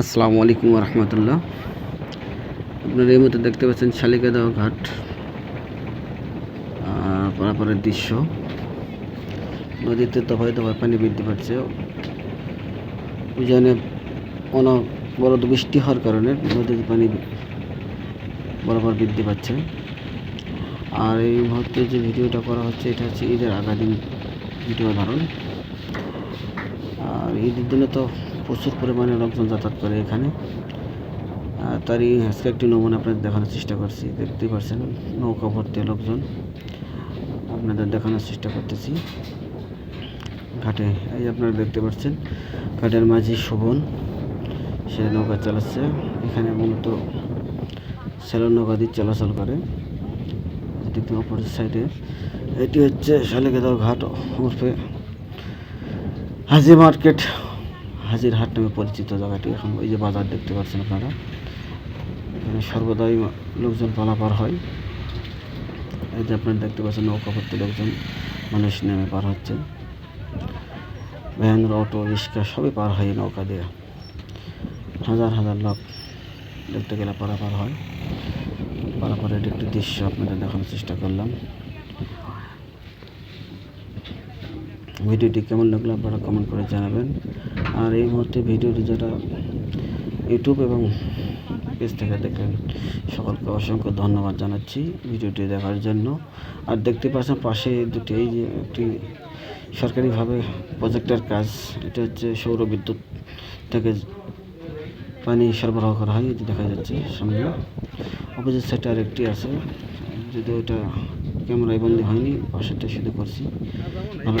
আসসালামু আলাইকুম রহমতুল্লাহ আপনারা এই মধ্যে দেখতে পাচ্ছেন শালিকাদাও ঘাট পারাপারের দৃশ্য। নদীতে দফায় দফায় পানি বৃদ্ধি পাচ্ছে। উজানে অনবরত বৃষ্টি হওয়ার কারণে নদীতে পানি বরাবর বৃদ্ধি পাচ্ছে। আর এই মুহূর্তে যে ভিডিওটা করা হচ্ছে, এটা হচ্ছে ঈদের আগা দিন ভিডিও ধারণ। আর ঈদের দিনে তো প্রচুর পরিমাণে লোকজন যাতায়াত করে এখানে। তারই আজকে একটি নমুনা আপনাদের দেখানোর চেষ্টা করছি। দেখতেই পাচ্ছেন নৌকা ভর্তি লোকজন আপনাদের দেখানোর চেষ্টা করতেছি। ঘাটে, এই আপনারা দেখতে পাচ্ছেন, ঘাটের মাঝি শোভন, সে নৌকা চালাচ্ছে। এখানে মূলত সেলর নৌকা দিয়ে চলাচল করে। দেখতে অপোজিট সাইডে, এটি হচ্ছে শালিকাদাও ঘাট ওরফে হাজি মার্কেট, হাজির হাট নামে পরিচিত জায়গাটি। এখন ওই যে বাজার দেখতে পাচ্ছেন আপনারা। এখানে সর্বদাই লোকজন পালাপার হয়। এই যে আপনারা দেখতে পাচ্ছেন, নৌকা ভর্তি লোকজন মানুষ নেমে পার হচ্ছে। ভ্যান, অটো, রিক্সা সবই পার হয় নৌকা দিয়ে। হাজার হাজার লোক দেখতে গেলে পারাপার হয়। পারাপারের একটি দৃশ্য আপনাদের দেখানোর চেষ্টা করলাম। ভিডিওটি কেমন লাগল আপনারা কমেন্ট করে জানাবেন। আর এই মুহূর্তে ভিডিওটি যারা ইউটিউব এবং পেজ থেকে দেখলেন, সকলকে অসংখ্য ধন্যবাদ জানাচ্ছি ভিডিওটি দেখার জন্য। আর দেখতে পাচ্ছেন পাশে দুটি, এই যে একটি সরকারিভাবে প্রজেক্টের কাজ, এটা হচ্ছে সৌর বিদ্যুৎ থেকে পানি সরবরাহ করা হয় এটি দেখা যাচ্ছে সামনে। অপোজিট সাইডে আরেকটি আছে যদি ওটা ক্যামেরায় বন্দি হয়নি, পাশেরটা শুধু করছি। ভালো